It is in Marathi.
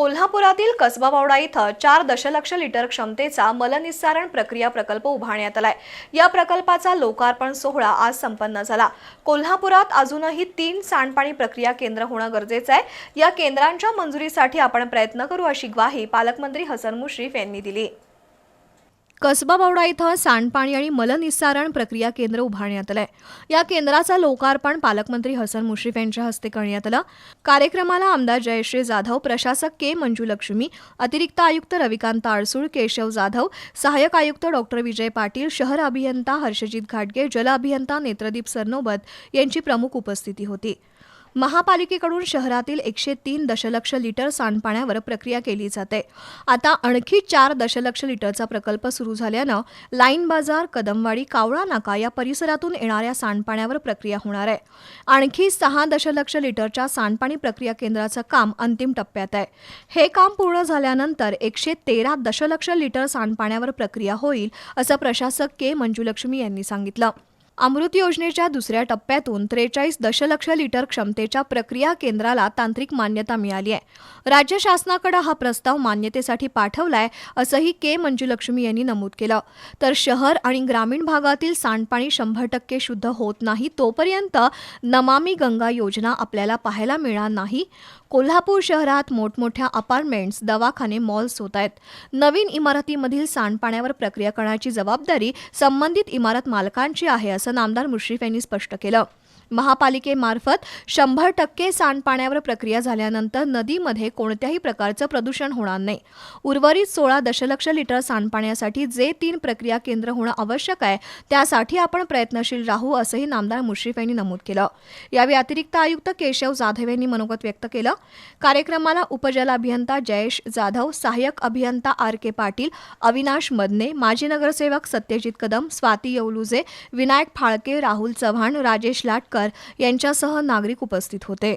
कोल्हापुरातील कसबावावडा इथं चार दशलक्ष लिटर क्षमतेचा मलनिस्सारण प्रक्रिया प्रकल्प उभारण्यात आलाय. या प्रकल्पाचा लोकार्पण सोहळा आज संपन्न झाला. कोल्हापुरात अजूनही तीन सांडपाणी प्रक्रिया केंद्र होणं गरजेचं आहे. या केंद्रांच्या मंजुरीसाठी आपण प्रयत्न करू अशी ग्वाही पालकमंत्री हसन मुश्रीफ यांनी दिली. कसबा बावडा इथं सांडपाणी आणि मलनिस्सारण प्रक्रिया केंद्र उभारण्यात आलंय. या केंद्राचं लोकार्पण पालकमंत्री हसन मुश्रीफ यांच्या हस्ते करण्यात आलं. कार्यक्रमाला आमदार जयश्री जाधव प्रशासक के मंजुलक्ष्मी अतिरिक्त आयुक्त रविकांत आळसूळ केशव जाधव सहाय्यक आयुक्त डॉक्टर विजय पाटील शहर अभियंता हर्षजित घाटगे जल अभियंता नेत्रदीप सरनोबत यांची प्रमुख उपस्थिती होती. महापालिकेकडून शहरातील एकशे तीन दशलक्ष लिटर सांडपाण्यावर प्रक्रिया केली जाते. आता आणखी चार दशलक्ष लिटरचा प्रकल्प सुरू झाल्यानं लाईन बाजार कदमवाडी कावळा नाका या परिसरातून येणाऱ्या सांडपाण्यावर प्रक्रिया होणार आहे. आणखी सहा दशलक्ष लिटरच्या सांडपाणी प्रक्रिया केंद्राचं काम अंतिम टप्प्यात आहे. हे काम पूर्ण झाल्यानंतर एकशे तेरा दशलक्ष लिटर सांडपाण्यावर प्रक्रिया होईल असं प्रशासक के. मंजुलक्ष्मी यांनी सांगितलं. अमृत योजनेच्या दुसऱ्या टप्प्यातून त्रेचाळीस दशलक्ष लिटर क्षमतेच्या प्रक्रिया केंद्राला तांत्रिक मान्यता मिळाली आहे. राज्य शासनाकडे हा प्रस्ताव मान्यतेसाठी पाठवलाय असंही के. मंजुलक्ष्मी यांनी नमूद केलं. तर शहर आणि ग्रामीण भागातील सांडपाणी शंभर टक्के शुद्ध होत नाही तोपर्यंत नमामी गंगा योजना आपल्याला पाहायला मिळणार नाही. कोल्हापूर शहरात मोठमोठ्या अपार्टमेंट्स दवाखाने मॉल्स होत आहेत. नवीन इमारतीमधील सांडपाण्यावर प्रक्रिया करण्याची जबाबदारी संबंधित इमारत मालकांची आहे असं नामदार मुश्रीफ यांनी स्पष्ट केलं. महापालिकेमार्फत शंभर टक्के सांडपाण्यावर प्रक्रिया झाल्यानंतर नदीमध्ये कोणत्याही प्रकारचं प्रदूषण होणार नाही. उर्वरित सोळा दशलक्ष लिटर सांडपाण्यासाठी जे तीन प्रक्रिया केंद्र होणं आवश्यक आहे त्यासाठी आपण प्रयत्नशील राहू असंही नामदार मुश्रीफ यांनी नमूद केलं. यावेळी अतिरिक्त आयुक्त केशव जाधव यांनी मनोगत व्यक्त केलं. कार्यक्रमाला उपजल अभियंता जयेश जाधव सहाय्यक अभियंता आर के पाटील अविनाश मदने माजी नगरसेवक सत्यजित कदम स्वाती येवलुजे विनायक फाळके राहुल चव्हाण राजेश लाटकर यांच्यासह नागरिक उपस्थित होते.